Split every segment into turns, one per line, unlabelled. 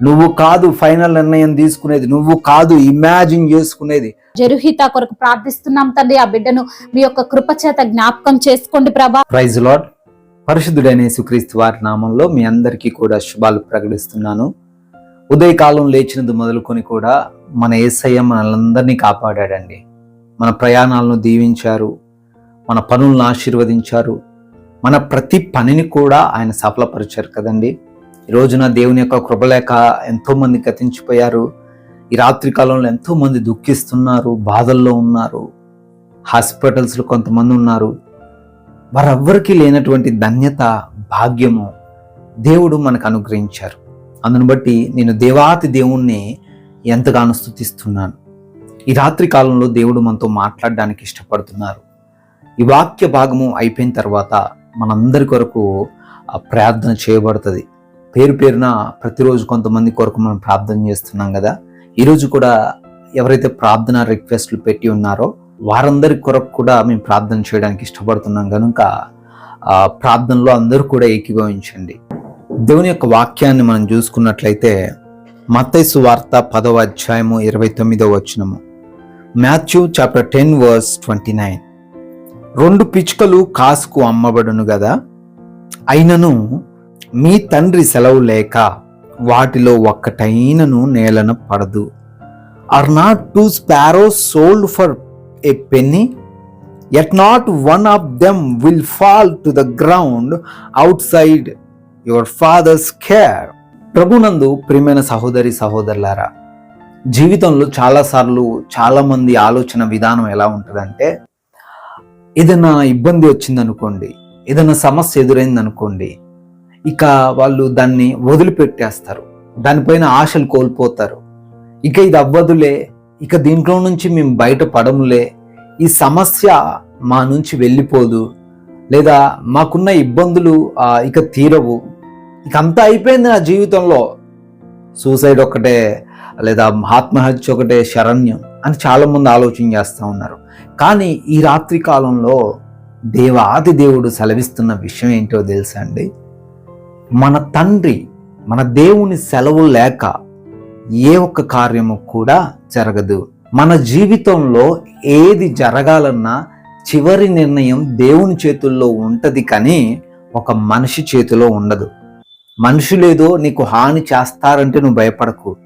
నువ్వు కాదు ఫైనల్ నిర్ణయం తీసుకునేది నువ్వు కాదు ఇమాజిన్ చేసుకునేది.
జరుహిత కొరకు ప్రార్థిస్తున్నాం తండ్రి ఆ బిడ్డను మీ యొక్క కృప చేత జ్ఞాపకం చేసుకోండి ప్రభా.
ప్రైజ్ లాడ్ పరిశుద్ధుడైన యేసుక్రీస్తు వారి నామంలో మీ అందరికీ కూడా శుభాలు ప్రకటిస్తున్నాను. ఉదయకాలం లేచినది మొదలుకొని కూడా మన ఏసయ్య మనలందరినీ కాపాడాడండి. మన ప్రయాణాలను దీవించారు మన పనులను ఆశీర్వదించారు మన ప్రతి పనిని కూడా ఆయన సఫలపరిచారు కదండి. ఈ రోజున దేవుని యొక్క కృపలేక ఎంతో మంది గతించిపోయారు. ఈ రాత్రి కాలంలో ఎంతో మంది దుఃఖిస్తున్నారు బాధల్లో ఉన్నారు హాస్పిటల్స్లో కొంతమంది ఉన్నారు. వారెవ్వరికీ లేనటువంటి ధన్యత భాగ్యము దేవుడు మనకు అనుగ్రహించారు. అందును బట్టి నేను దేవాతి దేవుణ్ణి ఎంతగానో స్థుతిస్తున్నాను ఈ రాత్రి కాలంలో దేవుడు మనతో మాట్లాడడానికి ఇష్టపడుతున్నారు. ఈ వాక్య భాగము అయిపోయిన తర్వాత మనందరి కొరకు ప్రార్థన చేయబడుతుంది. పేరు పేరున ప్రతిరోజు కొంతమంది కొరకు మనం ప్రార్థన చేస్తున్నాం కదా. ఈరోజు కూడా ఎవరైతే ప్రార్థన రిక్వెస్ట్లు పెట్టి ఉన్నారో వారందరి కొరకు కూడా మేము ప్రార్థన చేయడానికి ఇష్టపడుతున్నాం. కనుక ప్రార్థనలో అందరూ కూడా ఏకీభవించండి. దేవుని యొక్క వాక్యాన్ని మనం చూసుకున్నట్లయితే మత్తైసు వార్త పదవ అధ్యాయము ఇరవై తొమ్మిదవ వచనము. Matthew chapter ten verse twenty nine. రెండు పిచ్చుకలు కాసుకు అమ్మబడును కదా అయినను మీ తండ్రి సెలవు లేక వాటిలో ఒక్కటైనను నేలను పడదు. Are not two sparrows sold for a penny yet not one of them will fall to the ground outside your father's care ప్రభునందు ప్రియమైన సహోదరి సహోదరులారా జీవితంలో చాలాసార్లు చాలామంది ఆలోచన విధానం ఎలా ఉంటుందంటే ఏదైనా ఇబ్బంది వచ్చిందనుకోండి ఏదైనా సమస్య ఎదురైందనుకోండి ఇక వాళ్ళు దాన్ని వదిలిపెట్టేస్తారు. దానిపైన ఆశలు కోల్పోతారు. ఇక ఇది అవ్వదులే ఇక దీంట్లో నుంచి మేము బయట పడములే ఈ సమస్య మా నుంచి వెళ్ళిపోదు లేదా మాకున్న ఇబ్బందులు ఇక తీరవు. ఇక అంతా అయిపోయింది నా జీవితంలో. సూసైడ్ ఒకటే లేదా ఆత్మహత్య ఒకటే శరణ్యం అని చాలామంది ఆలోచన చేస్తూ ఉన్నారు. కానీ ఈ రాత్రి కాలంలో దేవాది దేవుడు సెలవిస్తున్న విషయం ఏంటో తెలుసా అండి? మన తండ్రి మన దేవుని సెలవు లేక ఏ ఒక్క కార్యము కూడా జరగదు. మన జీవితంలో ఏది జరగాలన్నా చివరి నిర్ణయం దేవుని చేతుల్లో ఉంటుంది కానీ ఒక మనిషి చేతిలో ఉండదు. మనుషులేదో నీకు హాని చేస్తారంటే నువ్వు భయపడకు.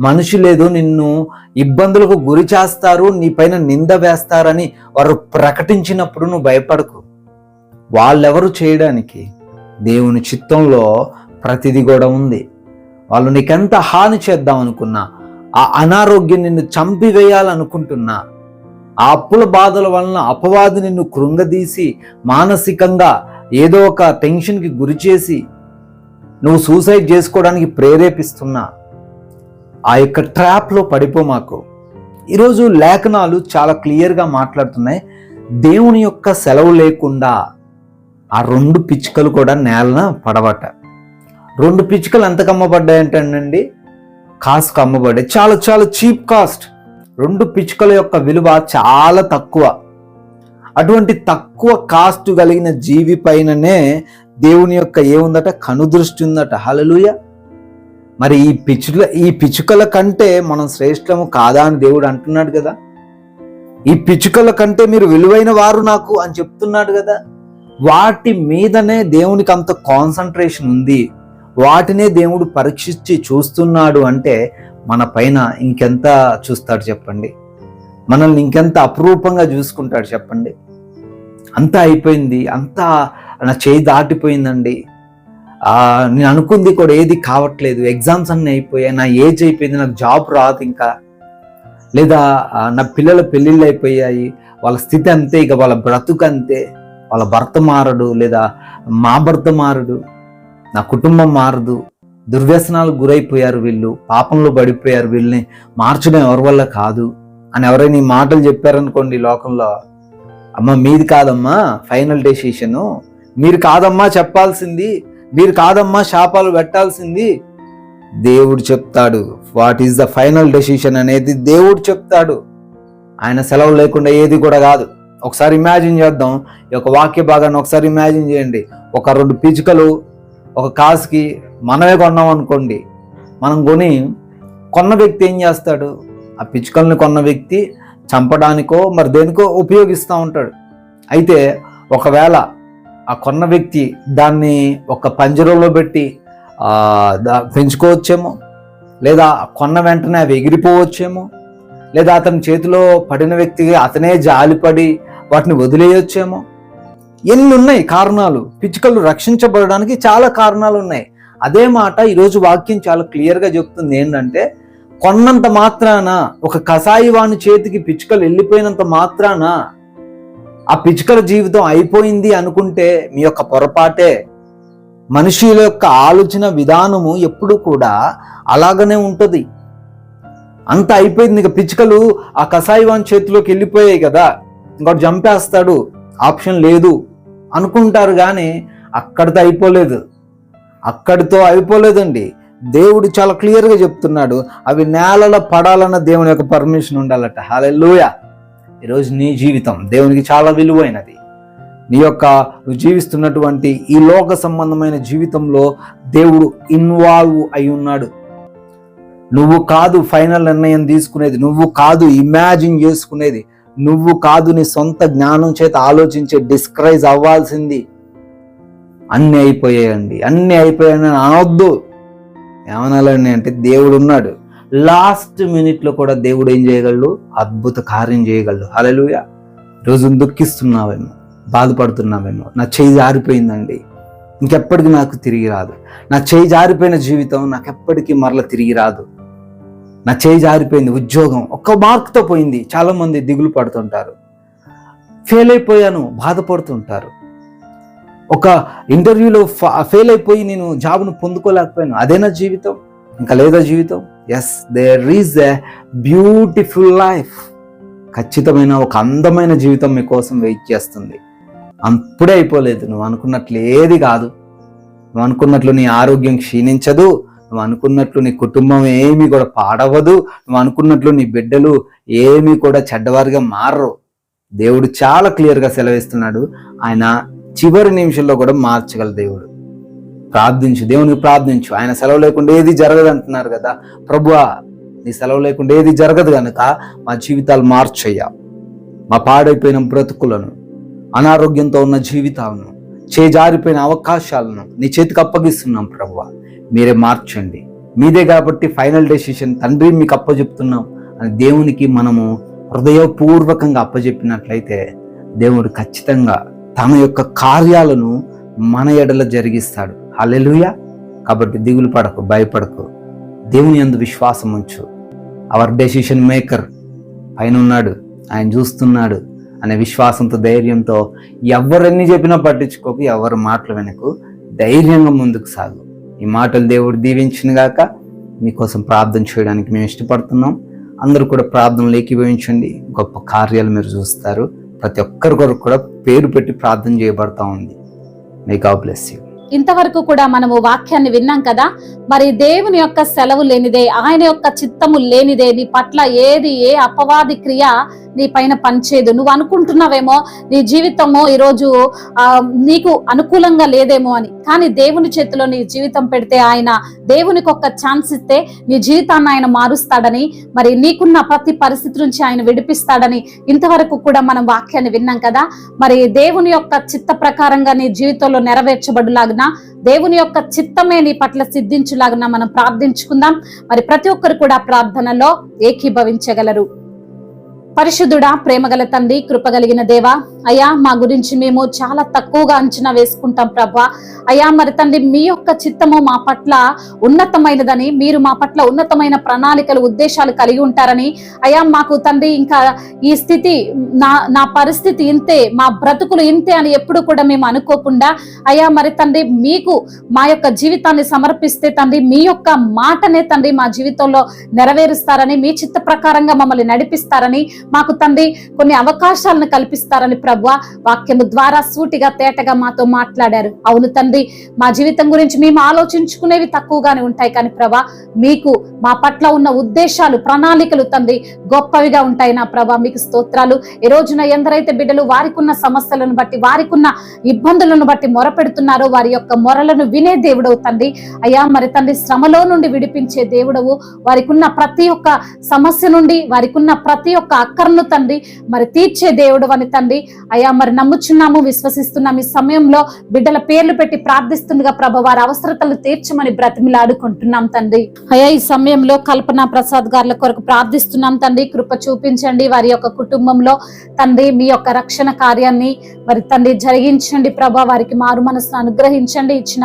మనుషులేదో నిన్ను ఇబ్బందులకు గురి చేస్తారు నీ పైన నింద వేస్తారని వారు ప్రకటించినప్పుడు నువ్వు భయపడకు. వాళ్ళెవరు చేయడానికి? దేవుని చిత్తంలో ప్రతిదీ కూడా ఉంది. వాళ్ళు నీకెంత హాని చేద్దాం అనుకున్నా ఆ అనారోగ్యం నిన్ను చంపివేయాలనుకుంటున్నా ఆ అప్పుల బాధల వలన అపవాది నిన్ను కృంగదీసి మానసికంగా ఏదో ఒక టెన్షన్కి గురి చేసి నువ్వు సూసైడ్ చేసుకోవడానికి ప్రేరేపిస్తున్నా. ఆ యొక్క ట్రాప్లో పడిపో మాకు. ఈరోజు లేఖనాలు చాలా క్లియర్గా మాట్లాడుతున్నాయి. దేవుని యొక్క సెలవు లేకుండా ఆ రెండు పిచ్చుకలు కూడా నేలన పడవట. రెండు పిచ్చుకలు ఎంతకు అమ్మబడ్డాయంటండి కాస్ట్కి అమ్మబడ్డాయి. చాలా చాలా చీప్ కాస్ట్. రెండు పిచ్చుకల యొక్క విలువ చాలా తక్కువ. అటువంటి తక్కువ కాస్ట్ కలిగిన జీవి పైననే దేవుని యొక్క ఏముందట? కనుదృష్టి ఉందట. హలలుయ మరి ఈ పిచ్చుల ఈ పిచ్చుకల కంటే మనం శ్రేష్టము కాదా అని దేవుడు అంటున్నాడు కదా? ఈ పిచ్చుకల కంటే మీరు విలువైన వారు నాకు అని చెప్తున్నాడు కదా? వాటి మీదనే దేవునికి అంత కాన్సన్ట్రేషన్ ఉంది. వాటినే దేవుడు పరీక్షించి చూస్తున్నాడు అంటే మన పైన ఇంకెంత చూస్తాడు చెప్పండి? మనల్ని ఇంకెంత అపురూపంగా చూసుకుంటాడు చెప్పండి? అంతా అయిపోయింది అంతా నా చేయి దాటిపోయిందండి. నేను అనుకుంది కూడా ఏది కావట్లేదు. ఎగ్జామ్స్ అన్నీ అయిపోయాయి నా ఏజ్ అయిపోయింది నాకు జాబ్ రాదు ఇంకా. లేదా నా పిల్లల పెళ్ళిళ్ళు అయిపోయాయి వాళ్ళ స్థితి అంతే ఇక వాళ్ళ బ్రతుకు అంతే. వాళ్ళ భర్త మారడు లేదా మా భర్త మారడు నా కుటుంబం మారదు దుర్వ్యసనాలకు గురైపోయారు వీళ్ళు పాపంలో పడిపోయారు వీళ్ళని మార్చడం ఎవరి వల్ల కాదు అని ఎవరైనా ఈ మాటలు చెప్పారనుకోండి లోకంలో అమ్మ మీది కాదమ్మా ఫైనల్ డెసిషను. మీరు కాదమ్మా చెప్పాల్సింది మీరు కాదమ్మా శాపాలు పెట్టాల్సింది. దేవుడు చెప్తాడు what is the final decision అనేది దేవుడు చెప్తాడు. ఆయన సెలవు లేకుండా ఏది కూడా కాదు. ఒకసారి ఇమాజిన్ చేద్దాం. ఈ యొక్క వాక్య భాగాన్ని ఒకసారి ఇమాజిన్ చేయండి. ఒక రెండు పిచ్చుకలు ఒక కాసుకి మనమే కొన్నాం అనుకోండి. మనం కొని కొన్న వ్యక్తి ఏం చేస్తాడు? ఆ పిచుకల్ని కొన్న వ్యక్తి చంపడానికో మరి దేనికో ఉపయోగిస్తూ ఉంటాడు. అయితే ఒకవేళ ఆ కొన్న వ్యక్తి దాన్ని ఒక పంజరంలో పెట్టి దా- పెంచుకోవచ్చేమో? లేదా కొన్న వెంటనే అవి ఎగిరిపోవచ్చేమో? లేదా అతని చేతిలో పడిన వ్యక్తికి అతనే జాలిపడి వాటిని వదిలేయొచ్చేమో? ఎన్ని ఉన్నాయి కారణాలు? పిచ్చుకలు రక్షించబడడానికి చాలా కారణాలు ఉన్నాయి అదే మాట ఈరోజు వాక్యం చాలా క్లియర్గా చెప్తుంది. ఏంటంటే కొన్నంత మాత్రాన ఒక కసాయి వాని చేతికి పిచ్చుకలు వెళ్ళిపోయినంత మాత్రాన ఆ పిచ్చుకల జీవితం అయిపోయింది అనుకుంటే మీ యొక్క పొరపాటే. మనుషుల యొక్క ఆలోచన విధానము ఎప్పుడు కూడా అలాగనే ఉంటుంది. అంత అయిపోయింది. ఇక పిచ్చుకలు ఆ కసాయి వాని చేతిలోకి వెళ్ళిపోయాయి కదా. ఇంకోటి చంపేస్తాడు ఆప్షన్ లేదు. అనుకుంటారు కానీ అక్కడితో అయిపోలేదు. అక్కడితో అయిపోలేదండి. దేవుడు చాలా క్లియర్గా చెప్తున్నాడు అవి నేలలో పడాలన్న దేవుని యొక్క పర్మిషన్ ఉండాలట. హాలెల్లుయ. ఈరోజు నీ జీవితం దేవునికి చాలా విలువైనది. నీ యొక్క నువ్వు జీవిస్తున్నటువంటి ఈ లోక సంబంధమైన జీవితంలో దేవుడు ఇన్వాల్వ్ అయి ఉన్నాడు. నువ్వు కాదు ఫైనల్ నిర్ణయం తీసుకునేది నువ్వు కాదు ఇమాజిన్ చేసుకునేది. నువ్వు కాదు నీ సొంత జ్ఞానం చేత ఆలోచించే డిస్క్రైజ్ అవ్వాల్సింది. అన్నీ అయిపోయాయండి. అన్నీ అయిపోయాయని అనవద్దు ఏమనాలండి అంటే దేవుడు ఉన్నాడు లాస్ట్ మినిట్లో కూడా దేవుడు ఏం చేయగలడు? అద్భుత కార్యం చేయగలడు. హలలుయ రోజు దుఃఖిస్తున్నావేమో బాధపడుతున్నావేమో. నా చేయి జారిపోయిందండి. ఇంకెప్పటికీ నాకు తిరిగి రాదు. నా చేయి జారిపోయిన జీవితం నాకు ఎప్పటికీ మరల తిరిగి రాదు. నా చేయి జారిపోయింది ఉద్యోగం. ఒక్క మార్క్తో పోయింది. చాలామంది దిగులు పడుతుంటారు. ఫెయిల్ అయిపోయాను బాధపడుతుంటారు. ఒక ఇంటర్వ్యూలో ఫెయిల్ అయిపోయి నేను జాబ్ను పొందుకోలేకపోయాను. అదేనా జీవితం? ఇంకా లేదా జీవితం? Yes there is a beautiful life ఖచ్చితమైన ఒక అందమైన జీవితం మీకోసం వెయిట్ చేస్తుంది. అప్పుడే అయిపోలేదు. నువ్వు అనుకున్నట్లు ఏది కాదు. నువ్వు అనుకున్నట్లు నీ ఆరోగ్యం క్షీణించదు. నువ్వు అనుకున్నట్లు నీ కుటుంబం ఏమీ కూడా పాడవదు. నువ్వు అనుకున్నట్లు నీ బిడ్డలు ఏమీ కూడా చెడ్డవారిగా మారరు. దేవుడు చాలా క్లియర్గా సెలవిస్తున్నాడు. ఆయన చివరి నిమిషంలో కూడా మార్చగల దేవుడు. ప్రార్థించు దేవునికి ప్రార్థించు. ఆయన సెలవు లేకుండా ఏది జరగదు అంటున్నారు కదా. ప్రభువా నీ సెలవు లేకుండా ఏది జరగదు కనుక మా జీవితాలు మార్చయ్యా. మా పాడైపోయిన బ్రతుకులను అనారోగ్యంతో ఉన్న జీవితాలను చేజారిపోయిన అవకాశాలను నీ చేతికి అప్పగిస్తున్నాం ప్రభువా. మీరే మార్చండి. మీదే కాబట్టి ఫైనల్ డెసిషన్ తండ్రి మీకు అప్పచెప్తున్నాం అని దేవునికి మనము హృదయపూర్వకంగా అప్పచెప్పినట్లయితే దేవుడు ఖచ్చితంగా తన యొక్క కార్యాలను మన ఎడల జరిగిస్తాడు. అలెలుయ కాబట్టి దిగులు పడకు భయపడకు. దేవుని యందు విశ్వాసం ఉంచు. అవర్ డెసిషన్ మేకర్ పైన ఉన్నాడు ఆయన చూస్తున్నాడు అనే విశ్వాసంతో ధైర్యంతో ఎవరన్నీ చెప్పినా పట్టించుకోకు ఎవరి మాటలు వెనకు. ధైర్యంగా ముందుకు సాగు. ఈ మాటలు దేవుడు దీవించిన గాక మీకోసం ప్రార్థన చేయడానికి మేము ఇష్టపడుతున్నాం. అందరూ కూడా ప్రార్థనలు ఏకీభవించండి గొప్ప కార్యాలు మీరు చూస్తారు. ప్రతి ఒక్కరి కొరకు కూడా పేరు పెట్టి ప్రార్థన చేయబడతా ఉంది. మే గాడ్ బ్లెస్ యూ
ఇంతవరకు కూడా మనము వాక్యాన్ని విన్నాం కదా? మరి దేవుని యొక్క సెలవు లేనిదే ఆయన యొక్క చిత్తము లేనిదే నీ పట్ల ఏది ఏ అపవాది క్రియ నీ పైన పనిచేయదు. నువ్వు అనుకుంటున్నావేమో నీ జీవితము ఈరోజు ఆ, నీకు అనుకూలంగా లేదేమో అని. కానీ దేవుని చేతిలో నీ జీవితం పెడితే ఆయన దేవునికి ఒక్క ఛాన్స్ ఇస్తే నీ జీవితాన్ని ఆయన మారుస్తాడని మరి నీకున్న ప్రతి పరిస్థితి నుంచి ఆయన విడిపిస్తాడని ఇంతవరకు కూడా మనం వాక్యాన్ని విన్నాం కదా. మరి దేవుని యొక్క చిత్త ప్రకారంగా నీ జీవితంలో నెరవేర్చబడులాగిన దేవుని యొక్క చిత్తమే నీ పట్ల సిద్ధించులాగిన మనం ప్రార్థించుకుందాం. మరి ప్రతి ఒక్కరు కూడా ప్రార్థనలో ఏకీభవించగలరు. పరిశుద్ధుడా ప్రేమగల తండ్రి కృపగలిగిన దేవా అయ్యా మా గురించి మేము చాలా తక్కువగా అంచనా వేసుకుంటాం ప్రభా. అయ్యా మరి తండ్రి మీ యొక్క చిత్తము మా పట్ల ఉన్నతమైనదని మీరు మా పట్ల ఉన్నతమైన ప్రణాళికలు ఉద్దేశాలు కలిగి ఉంటారని అయ్యా మాకు తండ్రి ఇంకా ఈ స్థితి నా నా పరిస్థితి ఇంతే మా బ్రతుకులు ఇంతే అని ఎప్పుడు కూడా మేము అనుకోకుండా అయ్యా మరి తండ్రి మీకు మా యొక్క జీవితాన్ని సమర్పిస్తే తండ్రి మీ యొక్క మాటనే తండ్రి మా జీవితంలో నెరవేరుస్తారని మీ చిత్త ప్రకారంగా మమ్మల్ని నడిపిస్తారని మాకు తండ్రి కొన్ని అవకాశాలను కల్పిస్తారని ప్రభు వాక్యము ద్వారా సూటిగా తేటగా మాతో మాట్లాడారు. అవును తండ్రి మా జీవితం గురించి మేము ఆలోచించుకునేవి తక్కువగానే ఉంటాయి కానీ ప్రభా మీకు మా పట్ల ఉన్న ఉద్దేశాలు ప్రణాళికలు తండ్రి గొప్పవిగా ఉంటాయి నా ప్రభా. మీకు స్తోత్రాలు. ఈ రోజున ఎందరైతే బిడ్డలు వారికున్న సమస్యలను బట్టి వారికున్న ఇబ్బందులను బట్టి మొరపెడుతున్నారో వారి యొక్క మొరలను వినే దేవుడవు తండ్రి. అయ్యా మరి తండ్రి శ్రమలో నుండి విడిపించే దేవుడవు. వారికున్న ప్రతి ఒక్క సమస్య నుండి వారికున్న ప్రతి ఒక్క అక్కర్ను తండ్రి మరి తీర్చే దేవుడు అని తండ్రి. అయ్యా మరి నమ్ముచున్నాము విశ్వసిస్తున్నాము ఈ సమయంలో బిడ్డల పేర్లు పెట్టి ప్రార్థిస్తుండగా ప్రభ వారి అవసరతలు తీర్చమని బ్రతిమిలాడుకుంటున్నాం తండ్రి. అయ్యా ఈ సమయంలో కల్పన ప్రసాద్ గారుల కొరకు ప్రార్థిస్తున్నాం తండ్రి. కృప చూపించండి వారి యొక్క కుటుంబంలో. తండ్రి మీ యొక్క రక్షణ కార్యాన్ని మరి తండ్రి జరిగించండి ప్రభా వారికి మారు మనసును అనుగ్రహించండి. ఇచ్చిన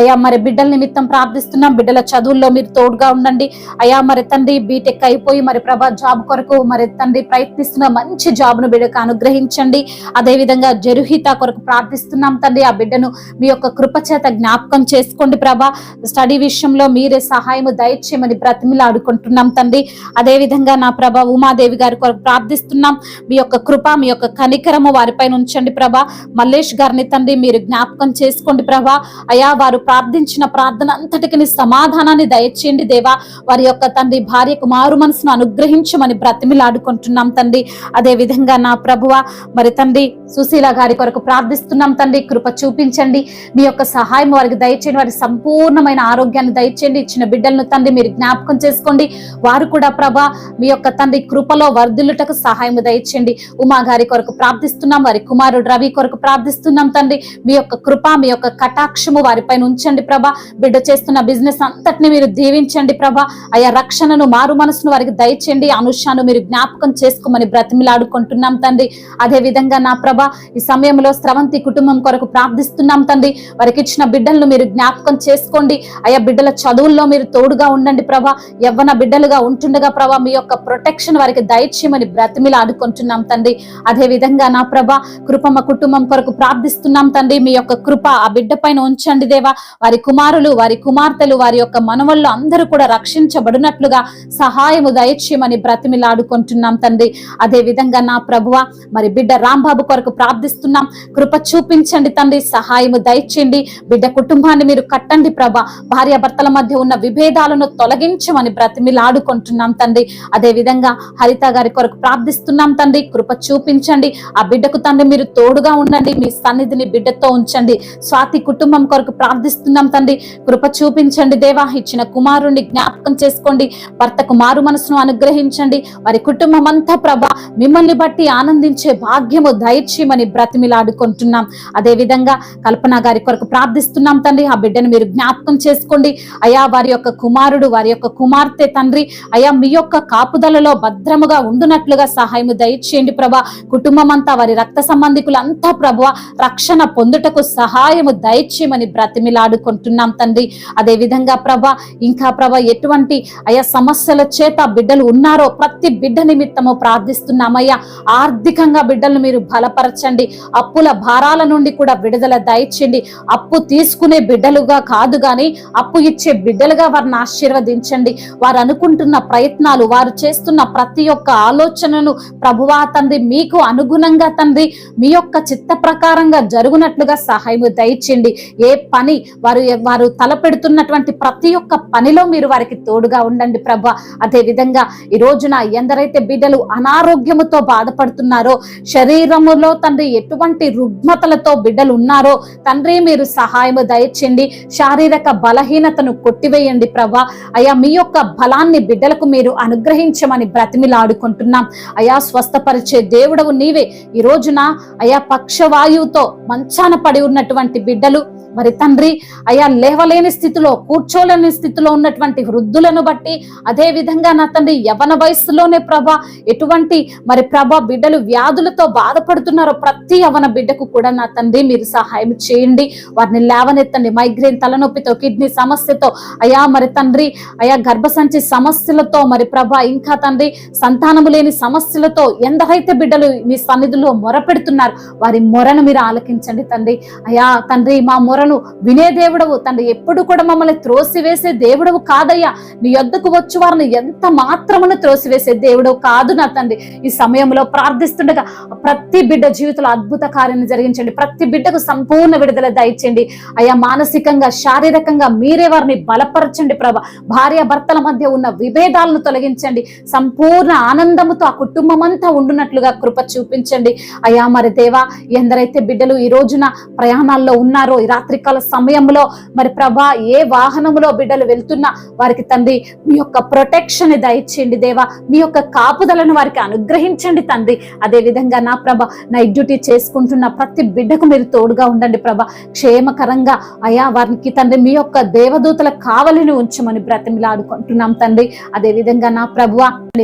అయ్యా మరి బిడ్డల నిమిత్తం ప్రార్థిస్తున్నాం. బిడ్డల చదువుల్లో మీరు తోడుగా ఉండండి. అయ్యా మరి తండ్రి బీటెక్ అయిపోయి మరి ప్రభా జాబ్ కొరకు మరి తండ్రి ప్రయత్నిస్తున్న మంచి జాబ్ను బిడ్డకు అనుగ్రహించండి. అదేవిధంగా జరుహిత కొరకు ప్రార్థిస్తున్నాం తండ్రి ఆ బిడ్డను మీ యొక్క కృప చేత జ్ఞాపకం చేసుకోండి ప్రభా. స్టడీ విషయంలో మీరే సహాయము దయచేయమని బ్రతిమిలాడుకుంటున్నాం తండ్రి. అదేవిధంగా నా ప్రభా ఉమాదేవి గారి కొరకు ప్రార్థిస్తున్నాం. మీ యొక్క కృప మీ యొక్క కనికరము వారిపైన ఉంచండి ప్రభా. మల్లేష్ గారిని తండ్రి మీరు జ్ఞాపకం చేసుకోండి ప్రభా. అయా వారు ప్రార్థించిన ప్రార్థన అంతటికి సమాధానాన్ని దయచేయండి దేవా. వారి యొక్క తండ్రి భార్యకు మారు మనసును అనుగ్రహించమని బ్రతిమిలాడుకుంటున్నాం. తండ్రి. అదే విధంగా నా ప్రభువ మరి తండ్రి సుశీల గారి కొరకు ప్రార్థిస్తున్నాం తండ్రి. కృప చూపించండి. మీ యొక్క సహాయం వారికి దయచేయండి. వారి సంపూర్ణమైన ఆరోగ్యాన్ని దయచేయండి. ఇచ్చిన బిడ్డలను తండ్రి మీరు జ్ఞాపకం చేసుకోండి. వారు కూడా ప్రభా మీ యొక్క తండ్రి కృపలో వర్ధిల్లుటకు సహాయం దయచేయండి. ఉమా గారి కొరకు ప్రార్థిస్తున్నాం. వారి కుమారుడు రవి కొరకు ప్రార్థిస్తున్నాం తండ్రి. మీ యొక్క కృప మీ యొక్క కటాక్షము వారిపైన ఉంచండి ప్రభా. బిడ్డ చేస్తున్న బిజినెస్ అంతటిని మీరు దీవించండి ప్రభా. అయా రక్షణను మారు మనసును వారికి దయచేయండి. అనుషాను మీరు జ్ఞాపకం చేసుకోమని బ్రతిమిలాడుకుంటున్నాం తండ్రి. అదే విధంగా నా ప్రభ ఈ సమయంలో స్రవంతి కుటుంబం కొరకు ప్రార్థిస్తున్నాం తండ్రి. వారికి ఇచ్చిన బిడ్డలను మీరు జ్ఞాపకం చేసుకోండి. అయ్యా బిడ్డల చదువుల్లో మీరు తోడుగా ఉండండి ప్రభా. యవ్వన బిడ్డలుగా ఉంటుండగా ప్రభా మీ యొక్క ప్రొటెక్షన్ వారికి దయచేయమని బ్రతిమిలాడుకుంటున్నాం తండ్రి. అదే విధంగా నా ప్రభ కృపమ్మ కుటుంబం కొరకు ప్రార్థిస్తున్నాం తండ్రి. మీ యొక్క కృప ఆ బిడ్డ పైన ఉంచండి దేవా. వారి కుమారులు వారి కుమార్తెలు వారి యొక్క మనవళ్ళు అందరూ కూడా రక్షించబడినట్లుగా సహాయము దయచేయమని బ్రతిమిలాడుకుంటున్నాం తండ్రి. తండ్రి అదే విధంగా నా ప్రభువ మరి బిడ్డ రాంబాబు కొరకు ప్రార్థిస్తున్నాం. కృప చూపించండి తండ్రి సహాయము దయచేయండి. బిడ్డ కుటుంబాన్ని మీరు కట్టండి ప్రభ. భార్య భర్తల మధ్య ఉన్న విభేదాలను తొలగించమని బ్రతిమిలాడుకుంటున్నాం తండ్రి. అదే విధంగా హరిత గారి కొరకు ప్రార్థిస్తున్నాం తండ్రి. కృప చూపించండి. ఆ బిడ్డకు తండ్రి మీరు తోడుగా ఉండండి. మీ సన్నిధిని బిడ్డతో ఉంచండి. స్వాతి కుటుంబం కొరకు ప్రార్థిస్తున్నాం తండ్రి. కృప చూపించండి దేవా. ఇచ్చిన కుమారుణ్ణి జ్ఞాపకం చేసుకోండి. భర్తకు మారు మనసును అనుగ్రహించండి. వారి కుటుంబం అంతా ప్రభ మిమ్మల్ని బట్టి ఆనందించే భాగ్యము దయచేయమని బ్రతిమిలాడుకుంటున్నాం. అదే విధంగా కల్పన గారి కొరకు ప్రార్థిస్తున్నాం తండ్రి. ఆ బిడ్డను మీరు జ్ఞాపకం చేసుకోండి. అయా వారి యొక్క కుమారుడు వారి యొక్క కుమార్తె తండ్రి అయా మీ యొక్క కాపుదలలో భద్రముగా ఉండునట్లుగా సహాయము దయచేయండి ప్రభా. కుటుంబం అంతా వారి రక్త సంబంధికులంతా ప్రభా రక్షణ పొందుటకు సహాయము దయచేయమని బ్రతిమిలాడుకుంటున్నాం తండ్రి. అదే విధంగా ప్రభ ఇంకా ప్రభ ఎటువంటి అయా సమస్యల చేత బిడ్డలు ఉన్నారో ప్రతి బిడ్డ నిమిత్తము ప్రార్థిస్తున్నామయ్యా. ఆర్థికంగా బిడ్డలను మీరు బలపరచండి. అప్పుల భారాల నుండి కూడా విడుదల దయచండి అప్పు తీసుకునే బిడ్డలుగా కాదు కానీ అప్పు ఇచ్చే బిడ్డలుగా వారిని ఆశీర్వదించండి. వారు అనుకుంటున్న ప్రయత్నాలు వారు చేస్తున్న ప్రతి ఒక్క ఆలోచనను ప్రభువా తండ్రి మీకు అనుగుణంగా తండ్రి మీ యొక్క చిత్త ప్రకారంగా జరుగునట్లుగా సహాయం దయచండి ఏ పని వారు వారు తలపెడుతున్నటువంటి ప్రతి ఒక్క పనిలో మీరు వారికి తోడుగా ఉండండి ప్రభు. అదే విధంగా ఈ రోజున ఎందరైతే బిడ్డలు అనారోగ్యముతో బాధపడుతున్నారో శరీరములో తండ్రి ఎటువంటి రుగ్మతలతో బిడ్డలు ఉన్నారో తండ్రి మీరు సహాయము దయచేయండి శారీరక బలహీనతను కొట్టివేయండి ప్రభా. అయా మీ యొక్క బలాన్ని బిడ్డలకు మీరు అనుగ్రహించమని బ్రతిమిలాడుకుంటున్నాం. అయా స్వస్థపరిచే దేవుడవు నీవే. ఈ రోజున అయా పక్షవాయువుతో మంచాన పడి ఉన్నటువంటి బిడ్డలు మరి తండ్రి అయా లేవలేని స్థితిలో కూర్చోలేని స్థితిలో ఉన్నటువంటి వృద్ధులను బట్టి అదే విధంగా నా తండ్రి యవన వయస్సులోనే ప్రభా ఎటువంటి మరి ప్రభ బిడ్డలు వ్యాధులతో బాధపడుతున్నారో ప్రతి అవన బిడ్డకు కూడా నా తండ్రి మీరు సహాయం చేయండి. వారిని లేవనెత్తండి. మైగ్రేన్ తలనొప్పితో కిడ్నీ సమస్యతో అయా మరి తండ్రి అయా గర్భసంచి సమస్యలతో మరి ప్రభ ఇంకా తండ్రి సంతానము లేని సమస్యలతో ఎందరైతే బిడ్డలు మీ సన్నిధిలో మొరపెడుతున్నారు వారి మొరను మీరు ఆలకించండి తండ్రి. అయా తండ్రి మా మొరను వినే దేవుడవు. తండ్రి ఎప్పుడు కూడా మమ్మల్ని త్రోసివేసే దేవుడవు కాదయ్యా. నీ యొద్దకు వచ్చి వారిని ఎంత మాత్రమును త్రోసివేసే దేవుడవు కాదు నా తండ్రి. ఈ సమయంలో ప్రార్థిస్తుండగా ప్రతి బిడ్డ జీవితంలో అద్భుత కార్యాన్ని జరిగించండి. ప్రతి బిడ్డకు సంపూర్ణ విడుదల దయచండి అయ్యా మానసికంగా శారీరకంగా మీరే వారిని బలపరచండి ప్రభ. భార్య భర్తల మధ్య ఉన్న విభేదాలను తొలగించండి. సంపూర్ణ ఆనందముతో ఆ కుటుంబం అంతా ఉండునట్లుగా కృప చూపించండి. అయ్యా మరి దేవా ఎందరైతే బిడ్డలు ఈ రోజున ప్రయాణాల్లో ఉన్నారో ఈ రాత్రికాల సమయంలో మరి ప్రభా ఏ వాహనములో బిడ్డలు వెళ్తున్నా వారికి తండ్రి మీ యొక్క ప్రొటెక్షన్ దయచేయండి దేవా. మీ యొక్క కాపుదల కాపుదలను వారికి అనుగ్రహించండి తండ్రి. అదే విధంగా నా ప్రభ నైట్ డ్యూటీ చేసుకుంటున్న ప్రతి బిడ్డకు మీరు తోడుగా ఉండండి ప్రభ. క్షేమకరంగా అయా వారికి తండ్రి మీ యొక్క దేవదూతల కావలిని ఉంచమని బ్రతిమిలాడుకుంటున్నాం తండ్రి. అదే విధంగా నా ప్రభువ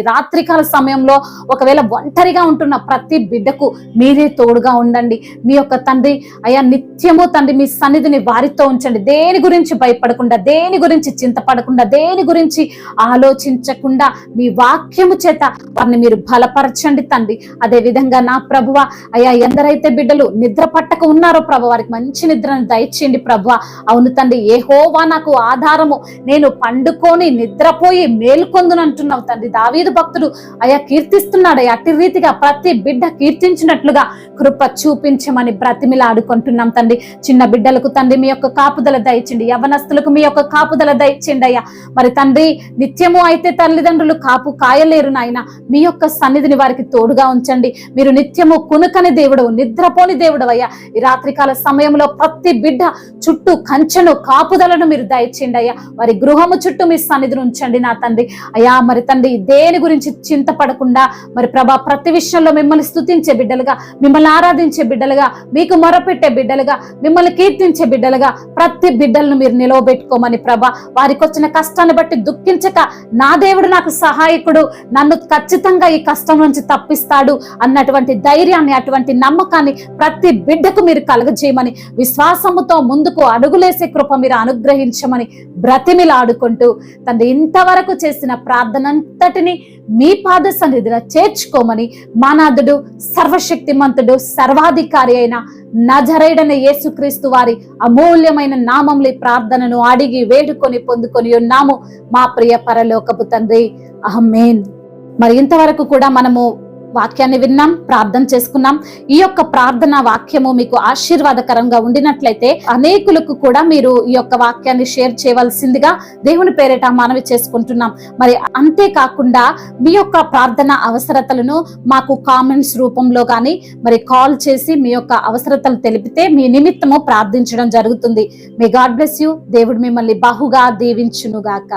రాత్రికాల సమయంలో ఒకవేళ ఒంటరిగా ఉంటున్న ప్రతి బిడ్డకు మీరే తోడుగా ఉండండి. మీ యొక్క తండ్రి అయా నిత్యము తండ్రి మీ సన్నిధిని వారితో ఉంచండి. దేని గురించి భయపడకుండా దేని గురించి చింతపడకుండా దేని గురించి ఆలోచించకుండా మీ వాక్యము చేత వారిని మీరు బలపరచండి తండ్రి. అదేవిధంగా నా ప్రభువ అయ్యా ఎందరైతే బిడ్డలు నిద్ర పట్టక ఉన్నారో ప్రభు వారికి మంచి నిద్రను దయచేయండి ప్రభువ అవును తండ్రి ఏ హోవా నాకు ఆధారము. నేను పండుకొని నిద్రపోయి మేల్కొందును అంటున్నావు తండ్రి. దావీదు భక్తుడు అయ్యా కీర్తిస్తున్నాడు. అట్టి రీతిగా ప్రతి బిడ్డ కీర్తించినట్లుగా కృప చూపించమని బ్రతిమిలాడుకుంటున్నాం తండ్రి. చిన్న బిడ్డలకు తండ్రి మీ యొక్క కాపుదల దయచండి యవనస్తులకు మీ యొక్క కాపుదల దయచండి అయ్యా. మరి తండ్రి నిత్యము అయితే తల్లిదండ్రులు కాపు కాయలేరు నాయన. మీ యొక్క సన్నిధిని వారికి తోడుగా ఉంచండి. మీరు నిత్యము కునుకని దేవుడు నిద్రపోని దేవుడు అయ్యా ఈ రాత్రికాల సమయంలో ప్రతి బిడ్డ చుట్టూ కంచెను కాపుదలను మీరు దయచేయండి అయ్యా వారి గృహము చుట్టూ మీ సన్నిధిని ఉంచండి నా తండ్రి. అయ్యా మరి తండ్రి దేని గురించి చింతపడకుండా మరి ప్రభా ప్రతి విషయంలో మిమ్మల్ని స్తుతించే బిడ్డలుగా మిమ్మల్ని ఆరాధించే బిడ్డలుగా మీకు మొరపెట్టే బిడ్డలుగా మిమ్మల్ని కీర్తించే బిడ్డలుగా ప్రతి బిడ్డలను మీరు నిలవబెట్టుకోమని ప్రభా. వారికి వచ్చిన కష్టాన్ని బట్టి దుఃఖించక నా దేవుడు నాకు సహాయకుడు నన్ను ఖచ్చితంగా ఈ కష్టం నుంచి తప్పిస్తాడు అన్నటువంటి ధైర్యాన్ని అటువంటి నమ్మకాన్ని ప్రతి బిడ్డకు మీరు కలగజేయమని విశ్వాసముతో ముందుకు అడుగులేసే కృప మీరు అనుగ్రహించమని బ్రతిమిలాడుకుంటూ తండ్రి ఇంతవరకు చేసిన ప్రార్థనంతటిని మీ పాద సన్నిధిలో చేర్చుకోమని మానాథుడు సర్వశక్తిమంతుడు సర్వాధికారి అయిన నజరైడన యేసుక్రీస్తు వారి అమూల్యమైన నామంలో ప్రార్థనను అడిగి వేడుకొని పొందుకొని ఉన్నాము. మా ప్రియ పరలోకపు తండ్రి అహమేన్ మరి ఇంతవరకు కూడా మనము వాక్యాన్ని విన్నాం ప్రార్థన చేసుకున్నాం. ఈ యొక్క ప్రార్థన వాక్యము మీకు ఆశీర్వాదకరంగా ఉండినట్లయితే అనేకులకు కూడా మీరు ఈ యొక్క వాక్యాన్ని షేర్ చేయవలసిందిగా దేవుని పేరిట మనవి చేసుకుంటున్నాం. మరి అంతేకాకుండా మీ యొక్క ప్రార్థన అవసరతలను మాకు కామెంట్స్ రూపంలో కానీ మరి కాల్ చేసి మీ యొక్క అవసరతలు తెలిపితే మీ నిమిత్తము ప్రార్థించడం జరుగుతుంది. మీ గాడ్ బ్లెస్ యూ దేవుడు మిమ్మల్ని బహుగా దీవించునుగాక.